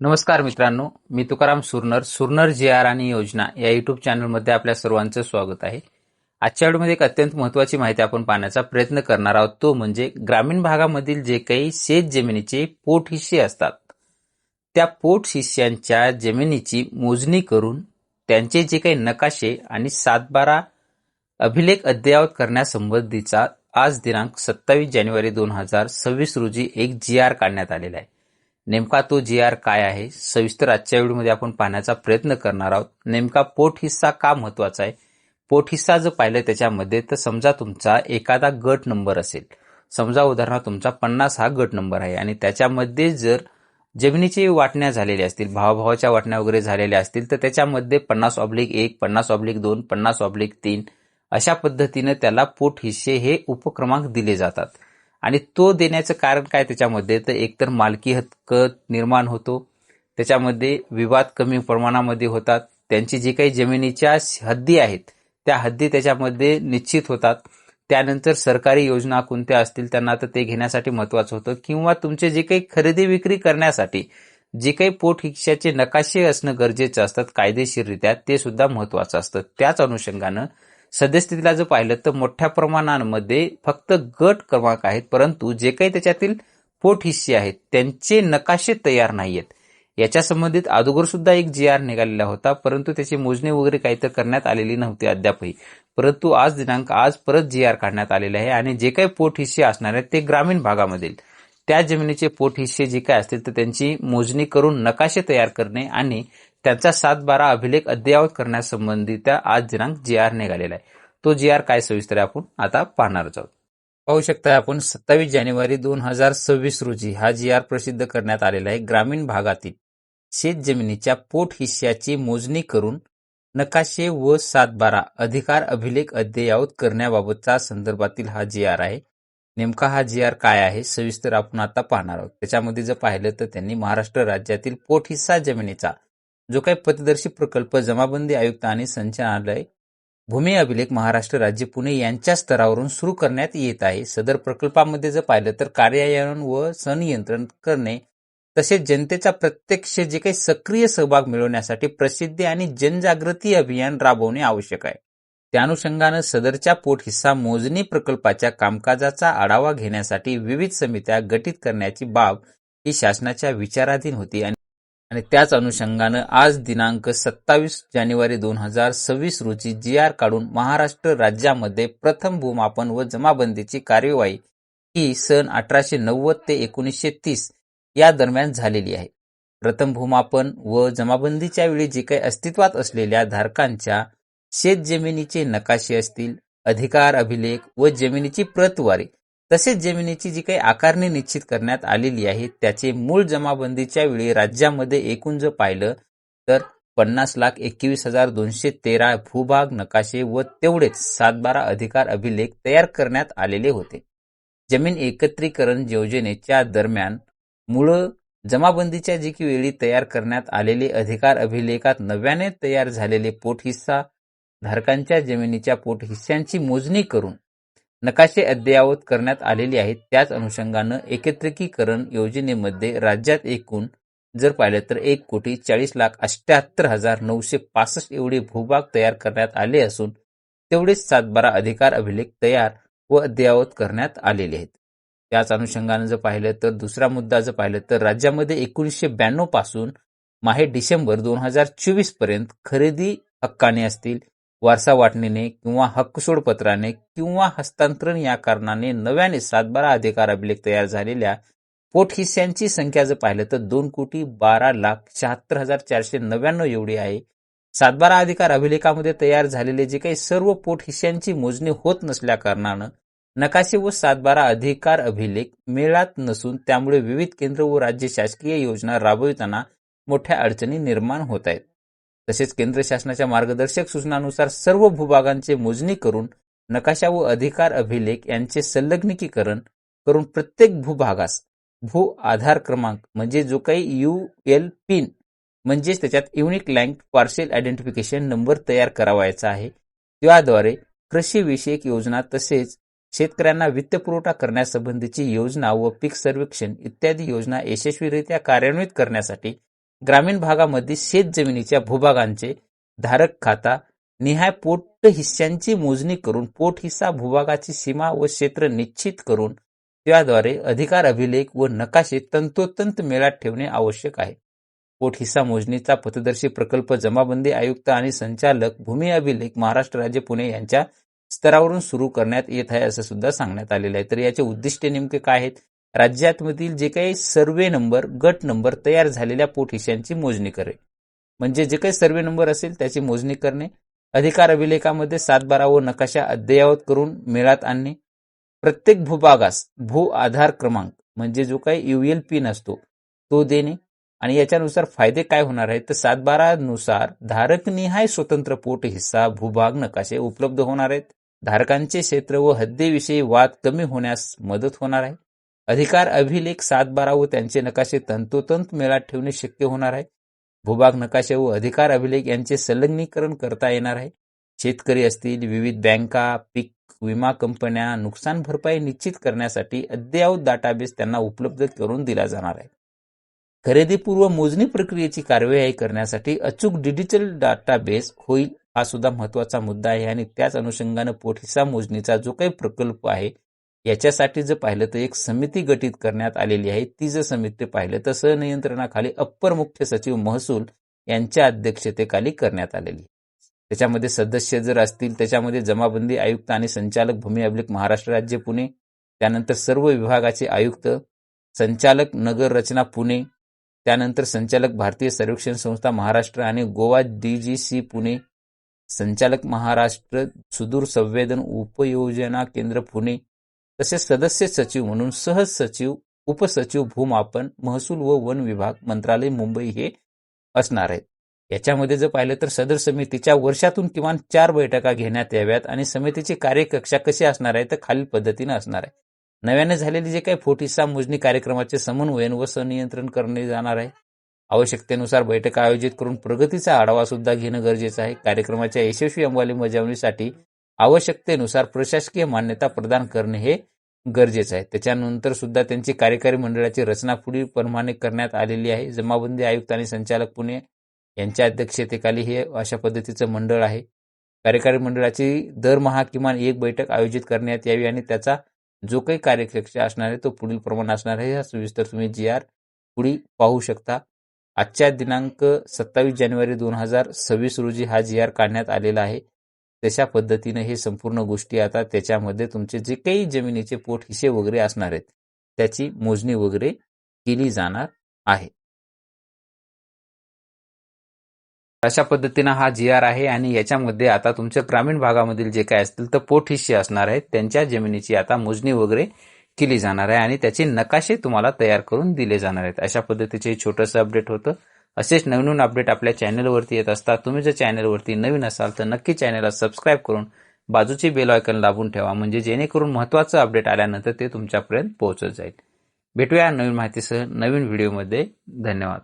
नमस्कार मित्रांनो मी तुकाराम सुरनर सुरनर जी आर आणि योजना या युट्यूब चॅनलमध्ये आपल्या सर्वांचं स्वागत आहे. आजच्या व्हिडिओमध्ये एक अत्यंत महत्त्वाची माहिती आपण पाहण्याचा प्रयत्न करणार आहोत. तो म्हणजे ग्रामीण भागामधील जे काही शेत जमिनीचे पोट हिस्से असतात त्या पोट हिस्स्यांच्या जमिनीची मोजणी करून त्यांचे जे काही नकाशे आणि सातबारा अभिलेख अद्ययावत करण्यासंबंधीचा आज दिनांक सत्तावीस जानेवारी दोन हजार सव्वीस रोजी एक जी आर काढण्यात आलेला आहे. नेमका तो जी आर काय आहे? सविस्तर आजच्या व्हिडिओमध्ये आपण पाहण्याचा प्रयत्न करणार आहोत. नेमका पोट हिस्सा का महत्त्वाचा आहे? पोट हिस्सा जर पाहिलं त्याच्यामध्ये तर समजा तुमचा एखादा गट नंबर असेल. समजा उदाहरणार्थ तुमचा पन्नास हा गट नंबर आहे आणि त्याच्यामध्ये जर जमिनीची वाटण्या झालेल्या असतील भावाभावाच्या वाटण्या वगैरे झालेल्या असतील तर त्याच्यामध्ये पन्नास ऑब्लिक एक पन्नास ऑब्लिक दोन पन्नास ऑब्लिक तीन अशा पद्धतीनं त्याला पोट हिस्से हे उपक्रमांक दिले जातात. आणि तो देण्याचं कारण काय त्याच्यामध्ये? तर एकतर मालकी हक्क निर्माण होतो. त्याच्यामध्ये विवाद कमी प्रमाणामध्ये होतात. त्यांची जी काही जमिनीच्या हद्दी आहेत त्या हद्दी त्याच्यामध्ये निश्चित होतात. त्यानंतर सरकारी योजना कोणत्या असतील त्यांना तर ते घेण्यासाठी महत्वाचं होतं. किंवा तुमचे जे काही खरेदी विक्री करण्यासाठी जे काही पोट हिश्श्याचे नकाशे असणं गरजेचं असतात कायदेशीररित्या ते सुद्धा महत्वाचं असतं. त्याच अनुषंगानं सद्यस्थितीला जर पाहिलं तर मोठ्या प्रमाणामध्ये फक्त गट क्रमांक आहेत परंतु जे काही त्याच्यातील पोट हिस्से आहेत त्यांचे नकाशे तयार नाहीयेत. याच्या संबंधित अगोदर सुद्धा एक जी आर निघालेला होता परंतु त्याची मोजणी वगैरे काही तर करण्यात आलेली नव्हती अद्यापही. परंतु आज दिनांक आज परत जी आर काढण्यात आलेले आहे आणि जे काही पोट हिस्से असणार आहेत ते ग्रामीण भागामधील. त्या जमिनीचे पोट हिस्से जे काय असतील तर त्यांची मोजणी करून नकाशे तयार करणे आणि त्यांचा सात बारा अभिलेख अद्ययावत करण्यासंबंधीचा आज दिनांक जी आर निघालेला आहे. तो जी आर काय सविस्तर आपण आता पाहणार आहोत. पाहू शकता आपण सत्तावीस जानेवारी दोन हजार सव्वीस रोजी हा जी आर प्रसिद्ध करण्यात आलेला आहे ग्रामीण भागातील शेत जमिनीच्या पोट हिस्स्याची मोजणी करून नकाशे व सातबारा अधिकार अभिलेख अद्ययावत करण्याबाबतचा संदर्भातील हा जी आर आहे. नेमका हा जी आर काय आहे सविस्तर आपण आता पाहणार आहोत. त्याच्यामध्ये जर पाहिलं तर त्यांनी महाराष्ट्र राज्यातील पोट हिस्सा जमिनीचा जो काही पथदर्शी प्रकल्प जमाबंदी आयुक्त आणि संचालनालय भूमी अभिलेख महाराष्ट्र राज्य पुणे यांच्या स्तरावरून सुरू करण्यात येत आहे. सदर प्रकल्पामध्ये जर पाहिलं तर कार्यान्वयन व संनियंत्रण करणे तसेच जनतेचा प्रत्यक्ष जे काही सक्रिय सहभाग मिळवण्यासाठी प्रसिद्धी आणि जनजागृती अभियान राबवणे आवश्यक आहे. त्या अनुषंगानं सदरच्या पोट हिस्सा मोजणी प्रकल्पाच्या कामकाजाचा आढावा घेण्यासाठी विविध समित्या गठीत करण्याची बाब ही शासनाच्या विचाराधीन होती आणि त्याच अनुषंगानं आज दिनांक सत्तावीस जानेवारी दोन हजार सव्वीस रोजी जी आर काढून महाराष्ट्र राज्यामध्ये प्रथम भूमापन व जमाबंदीची कार्यवाही ही सन अठराशे नव्वद ते एकोणीसशे तीस या दरम्यान झालेली आहे. प्रथम भूमापन व जमाबंदीच्या वेळी जे काही अस्तित्वात असलेल्या धारकांच्या शेत जमिनीचे नकाशे असतील अधिकार अभिलेख व जमिनीची प्रतवारी तसेच जमिनीची जी काही आकारणी निश्चित करण्यात आलेली आहे त्याचे मूळ जमाबंदीच्या वेळी राज्यामध्ये एकूण जर पाहिलं तर पन्नास लाख एकवीस हजार दोनशे तेरा भूभाग नकाशे व तेवढेच सातबारा अधिकार अभिलेख तयार करण्यात आलेले होते. जमीन एकत्रीकरण योजनेच्या दरम्यान मूळ जमाबंदीच्या जी की वेळी तयार करण्यात आलेले अधिकार अभिलेखात नव्याने तयार झालेले पोटहिस्सा धारकांच्या जमिनीच्या पोटहिस्स्यांची मोजणी करून नकाशे अद्ययावत करण्यात आलेले आहेत. त्याच अनुषंगानं एकत्रिकीकरण योजनेमध्ये राज्यात एकूण जर पाहिलं तर एक कोटी चाळीस लाख अष्ट्याहत्तर हजार नऊशे पासष्ट एवढे भूभाग तयार करण्यात आले असून तेवढेच सातबारा अधिकार अभिलेख तयार व अद्ययावत करण्यात आलेले आहेत. त्याच अनुषंगानं जर पाहिलं तर दुसरा मुद्दा जर पाहिलं तर राज्यामध्ये एकोणीसशे ब्याण्णवपासून माहे डिसेंबर दोन हजार चोवीसपर्यंत खरेदी हक्काने असतील. वारसा वाटणीने किंवा हक्कसोड पत्राने किंवा हस्तांतरण या कारणाने नव्याने सातबारा अधिकार अभिलेख तयार झालेल्या पोटहिस्यांची संख्या जर पाहिलं तर दोन कोटी बारा लाख शहात्तर हजार चारशे नव्याण्णव एवढी आहे. सातबारा अधिकार अभिलेखामध्ये तयार झालेले जे काही सर्व पोट हिस्स्यांची मोजणी होत नसल्या कारणानं नकाशे व सातबारा अधिकार अभिलेख मिळत नसून त्यामुळे विविध केंद्र व राज्य शासकीय योजना राबविताना मोठ्या अडचणी निर्माण होत आहेत. तसेच केंद्र शासनाच्या मार्गदर्शक सूचनानुसार सर्व भूभागांचे मोजणी करून नकाशा व अधिकार अभिलेख यांचे संलग्निकीकरण करून प्रत्येक भूभागास भू आधार क्रमांक म्हणजे जो काही यू एल पिन म्हणजेच त्याच्यात युनिक लँक पार्सल आयडेंटिफिकेशन नंबर तयार करावायचा आहे. त्याद्वारे कृषी विषयक योजना तसेच शेतकऱ्यांना वित्तपुरवठा करण्यासंबंधीची योजना व पीक सर्वेक्षण इत्यादी योजना यशस्वीरित्या कार्यान्वित करण्यासाठी ग्रामीण भागामध्ये शेत जमिनीच्या भूभागांचे धारक खाता निहाय पोट हिस्स्यांची मोजणी करून पोट हिस्सा भूभागाची सीमा व क्षेत्र निश्चित करून त्याद्वारे अधिकार अभिलेख व नकाशे तंतोतंत मेळात ठेवणे आवश्यक आहे. पोट हिस्सा मोजणीचा पथदर्शी प्रकल्प जमाबंदी आयुक्त आणि संचालक भूमी अभिलेख महाराष्ट्र राज्य पुणे यांच्या स्तरावरून सुरू करण्यात येत आहे असं सुद्धा सांगण्यात आलेलं आहे. तर याचे उद्दिष्टे नेमके काय आहेत? राज्यातमधील जे काही सर्वे नंबर गट नंबर तयार झालेल्या पोट मोजणी करे म्हणजे जे काही सर्वे नंबर असेल त्याची मोजणी करणे अधिकार अभिलेखामध्ये सातबारा व नकाशा अद्ययावत करून मेळात आणणे प्रत्येक भूभागास भू आधार क्रमांक म्हणजे जो काही युएल पिन असतो तो देणे आणि याच्यानुसार फायदे काय होणार आहेत तर सातबारा नुसार धारकनिहाय स्वतंत्र पोट हिस्सा भूभाग नकाशे उपलब्ध होणार आहेत. धारकांचे क्षेत्र व हद्देविषयी वाद कमी होण्यास मदत होणार आहे. अधिकार अभिलेख सातबारा व त्यांचे नकाशे तंतोतंत मेळात ठेवणे शक्य होणार आहे. भूभाग नकाशे व अधिकार अभिलेख यांचे संलग्नीकरण करता येणार आहे. शेतकरी असतील विविध बँका पीक विमा कंपन्या नुकसान भरपाई निश्चित करण्यासाठी अद्ययावत डाटाबेस त्यांना उपलब्ध करून दिला जाणार आहे. खरेदीपूर्व मोजणी प्रक्रियेची कार्यवाही करण्यासाठी अचूक डिजिटल डाटाबेस होईल हा सुद्धा महत्त्वाचा मुद्दा आहे आणि त्याच अनुषंगानं पोटहिसा मोजणीचा जो काही प्रकल्प आहे याच्यासाठी जर पाहिलं तर एक समिती गठीत करण्यात आलेली आहे. ती जर समिती पाहिलं तर सहनियंत्रणाखाली अप्पर मुख्य सचिव महसूल यांच्या अध्यक्षतेखाली करण्यात आलेली त्याच्यामध्ये सदस्य जर असतील त्याच्यामध्ये जमाबंदी आयुक्त आणि संचालक भूमी अभिलेख महाराष्ट्र राज्य पुणे. त्यानंतर सर्व विभागाचे आयुक्त संचालक नगर रचना पुणे. त्यानंतर संचालक भारतीय सर्वेक्षण संस्था महाराष्ट्र आणि गोवा डीजीसी पुणे. संचालक महाराष्ट्र सुदूर संवेदन उपयोजना केंद्र पुणे. तसेच सदस्य सचिव म्हणून सहज सचिव उपसचिव भूमापन महसूल व वन विभाग मंत्रालय मुंबई हे असणार आहेत. याच्यामध्ये जर पाहिलं तर सदर समितीच्या वर्षातून किमान चार बैठका घेण्यात याव्यात आणि समितीची कार्यकक्षा कशी असणार आहे तर खालील पद्धतीने असणार आहे. नव्याने झालेली जे काही फोटिसा मोजणी कार्यक्रमाचे समन्वयन व संनियंत्रण करणे जाणार आहे. आवश्यकतेनुसार बैठका आयोजित करून प्रगतीचा आढावा सुद्धा घेणं गरजेचं आहे. कार्यक्रमाच्या यशस्वी अंमलबजावणीसाठी आवश्यकतेनुसार प्रशासकीय मान्यता प्रदान करणे हे गरजेचं आहे. त्याच्यानंतर सुद्धा त्यांची कार्यकारी मंडळाची रचना पुढील प्रमाणे करण्यात आलेली आहे. जमाबंदी आयुक्त आणि संचालक पुणे यांच्या अध्यक्षतेखाली हे अशा पद्धतीचं मंडळ आहे. कार्यकारी मंडळाची दरमहा किमान एक बैठक आयोजित करण्यात यावी आणि त्याचा जो काही कार्यकक्ष असणार आहे तो पुढील प्रमाण असणार आहे. हा सविस्तर तुम्ही जी आर पुढे पाहू शकता. आजच्या दिनांक सत्तावीस जानेवारी दोन हजार सव्वीस रोजी हा जी आर काढण्यात आलेला आहे. तशा पद्धतीने हे संपूर्ण गोष्टी आता त्याच्यामध्ये तुमचे जे काही जमिनीचे पोट हिशे वगैरे असणार आहेत त्याची मोजणी वगैरे केली जाणार आहे. अशा पद्धतीनं हा जी आर आहे आणि याच्यामध्ये आता तुमच्या ग्रामीण भागामधील जे काय असतील तर पोट हिस्से असणार आहेत त्यांच्या जमिनीची आता मोजणी वगैरे केली जाणार आहे आणि त्याचे नकाशे तुम्हाला तयार करून दिले जाणार आहेत. अशा पद्धतीचे छोटंसं अपडेट होतं. असेच नवीन अपडेट आपल्या चॅनलवरती येत असतात. तुम्ही जर चॅनलवरती नवीन असाल तर नक्की चॅनलला सबस्क्राईब करून बाजूची बेल आयकन दाबून ठेवा. म्हणजे जेणेकरून महत्त्वाचं अपडेट आल्यानंतर ते तुमच्यापर्यंत पोहोचत जाईल. भेटूया नवीन माहितीसह नवीन व्हिडिओमध्ये धन्यवाद.